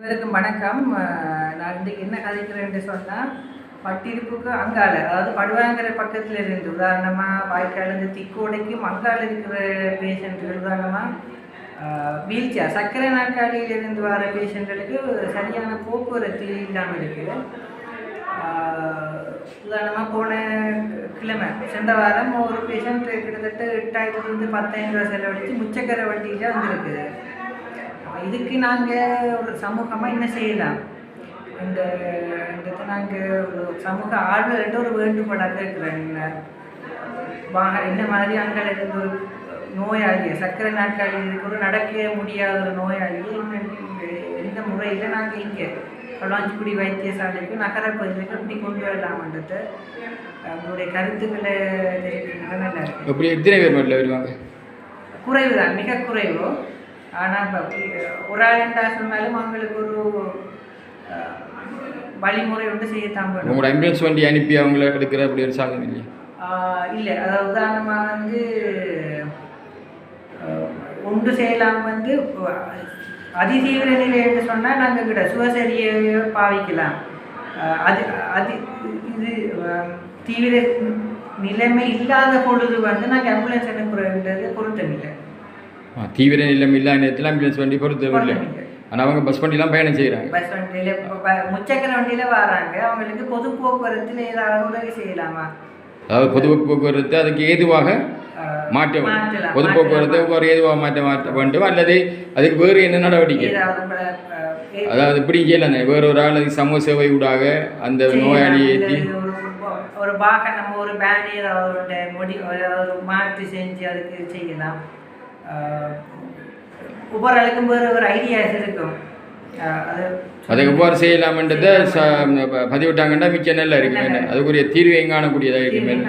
இவருக்கும் வணக்கம். நான் இன்றைக்கு என்ன கதைக்கிறேன்னு சொன்னால் பட்டிருப்புக்கு அங்கால அதாவது படுவாங்கிற பக்கத்தில் இருந்து உதாரணமாக வாய்க்காலுக்கு திக்கோடைக்கும் அங்கால இருக்கிற பேஷண்ட்டுகள் உதாரணமாக வீல் சேர் சர்க்கரை நாற்காலியிலிருந்து வர பேஷண்ட்களுக்கு சரியான போக்குவரத்து இல்லாமல் இருக்குது உதாரணமாக போன கிழமை சென்ற வாரம் ஒரு பேஷண்ட் கிட்டத்தட்ட எட்டாயிரத்துலேருந்து பத்தாயிரம் ரூபா செலவழித்து முச்சக்கரை வண்டியில் வந்திருக்குது இதுக்கு நாங்கள் ஒரு சமூகமாக என்ன செய்யலாம்? இந்த இந்த நாங்கள் ஒரு சமூக ஆர்வலர்கிட்ட ஒரு வேண்டுகோளாக கேட்குறேன் வாங்க இந்த மாதிரி அங்கே இருந்து ஒரு நோயாளியை சர்க்கரை நாட்காலி இருக்கிற நடக்க முடியாத ஒரு நோயாளியை இந்த- இந்த முறையில் நாங்கள் இங்கே கொள்ளாஞ்சிக்குடி வைத்தியசாலைக்கு நகர பகுதிக்கு இப்படி கொண்டு வரலாம்ன்றது உங்களுடைய கருத்துக்களை தெரிவிக்கிறது. நல்லா இருக்கு. எப்படி எத்தனை பேர் மட்டும் வருவாங்க? குறைவு தான் மிக குறைவு. ஆனால் இப்போ ஒரு ஆளுண்டா சொன்னாலும் அவங்களுக்கு ஒரு வழிமுறை ஒன்று செய்யத்தான் வேணும். உங்களோட ஆம்புலன்ஸ் வண்டி அனுப்பி அவங்கள எடுக்கிற அப்படி ஒரு சாதனம் இல்லையா? இல்லை. அதாவது உதாரணமாக வந்து ஒன்று செய்யலாம் வந்து அதிதீவிர நிலை என்று சொன்னால் நாங்கள் கிட்ட சுவசரியை பாவிக்கலாம். அது அது இது தீவிர நிலைமை இல்லாத பொழுது வந்து நாங்கள் ஆம்புலன்ஸ் ஆ, தீவிர நிலம் இல்லாத நேரத்தில் ஆம்புலன்ஸ் வண்டி பொறுத்தவரை பொருத்தமில்லை ஆனால் அவங்க பஸ் வண்டிலாம் பயணம் செய்கிறாங்க பஸ் வண்டியில் முச்சக்கர வண்டியில் வராங்க. அவங்களுக்கு பொது போக்குவரத்தில் ஏதாவது உதவி செய்யலாமா? அதாவது பொது போக்குவரத்து அதுக்கு ஏதுவாக மாற்ற பொது போக்குவரத்து. ஒரு ஏதுவாக மாற்ற மாற்ற வேண்டும். அல்லது அதுக்கு வேறு என்ன நடவடிக்கை? அதாவது இப்படி செய்யலாம் வேற ஒரு ஆள் சமூக சேவை ஊடாக அந்த. நோயாளியை இல்ல, ஏற்றி ஒரு வாகனம் ஒரு பேன் ஏதாவது ஒன்று முடி ஒரு மாற்றி செஞ்சு அதுக்கு செய்யலாம். ஒவ்வொரு ஆளுக்கும் வேறு ஒரு ஐடியாஸ் இருக்கும். அது அதை எவ்வாறு செய்யலாம்ன்றதை பதிவிட்டாங்கன்னா மிச்சம் நல்லா இருக்கும் அதுக்குரிய தீர்வு எங்காணக்கூடியதாக இருக்கும்